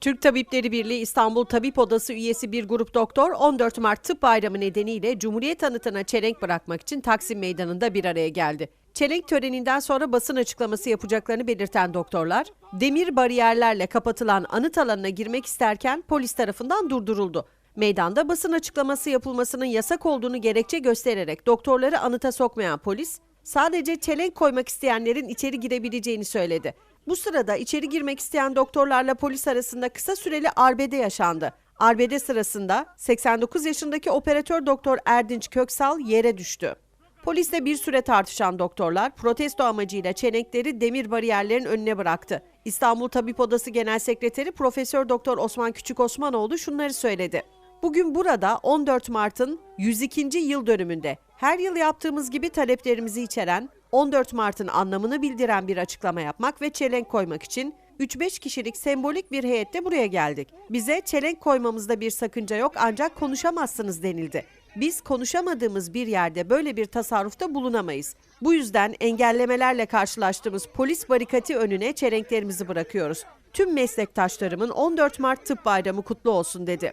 Türk Tabipleri Birliği İstanbul Tabip Odası üyesi bir grup doktor 14 Mart Tıp Bayramı nedeniyle Cumhuriyet anıtına çelenk bırakmak için Taksim Meydanı'nda bir araya geldi. Çelenk töreninden sonra basın açıklaması yapacaklarını belirten doktorlar, demir bariyerlerle kapatılan anıt alanına girmek isterken polis tarafından durduruldu. Meydanda basın açıklaması yapılmasının yasak olduğunu gerekçe göstererek doktorları anıta sokmayan polis, sadece çelenk koymak isteyenlerin içeri girebileceğini söyledi. Bu sırada içeri girmek isteyen doktorlarla polis arasında kısa süreli arbede yaşandı. Arbede sırasında 89 yaşındaki operatör doktor Erdinç Köksal yere düştü. Polisle bir süre tartışan doktorlar protesto amacıyla çelenkleri demir bariyerlerin önüne bıraktı. İstanbul Tabip Odası Genel Sekreteri Profesör Doktor Osman Küçük Osmanoğlu şunları söyledi. Bugün burada 14 Mart'ın 102. yıl dönümünde her yıl yaptığımız gibi taleplerimizi içeren 14 Mart'ın anlamını bildiren bir açıklama yapmak ve çelenk koymak için 3-5 kişilik sembolik bir heyette buraya geldik. Bize çelenk koymamızda bir sakınca yok ancak konuşamazsınız denildi. Biz konuşamadığımız bir yerde böyle bir tasarrufta bulunamayız. Bu yüzden engellemelerle karşılaştığımız polis barikati önüne çelenklerimizi bırakıyoruz. Tüm meslektaşlarımın 14 Mart Tıp Bayramı kutlu olsun dedi.